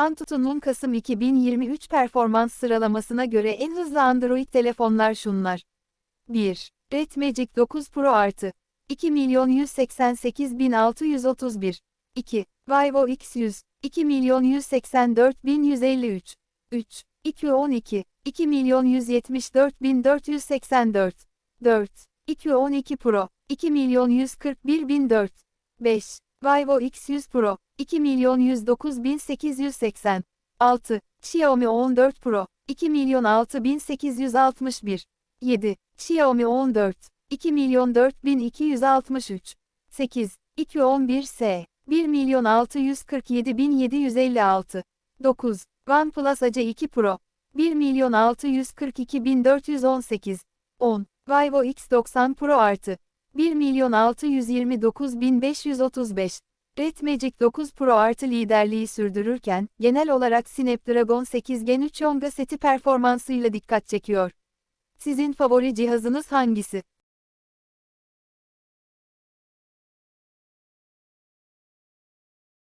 Antutu'nun Kasım 2023 performans sıralamasına göre en hızlı Android telefonlar şunlar. 1. Red Magic 9 Pro artı 2 milyon 188 bin 631. 2. Vivo X100 2 milyon 184 bin 153. 3. IQ12 2 milyon 174 bin 484. 4. IQ12 Pro 2 milyon 141 bin 4. 5. Vivo X100 Pro 2 milyon 109 bin 880. 6. Xiaomi 14 Pro 2 milyon 6 bin 861. 7. Xiaomi 14 2 milyon 4 bin 263. 8. 211S 1 milyon 647 bin 756. 9. OnePlus Ace 2 Pro 1 milyon 642 bin 418. 10. Vivo X90 Pro artı 1 milyon 629 bin 535. Red Magic 9 Pro artı liderliği sürdürürken, genel olarak Snapdragon 8 Gen 3 Yonga seti performansıyla dikkat çekiyor. Sizin favori cihazınız hangisi?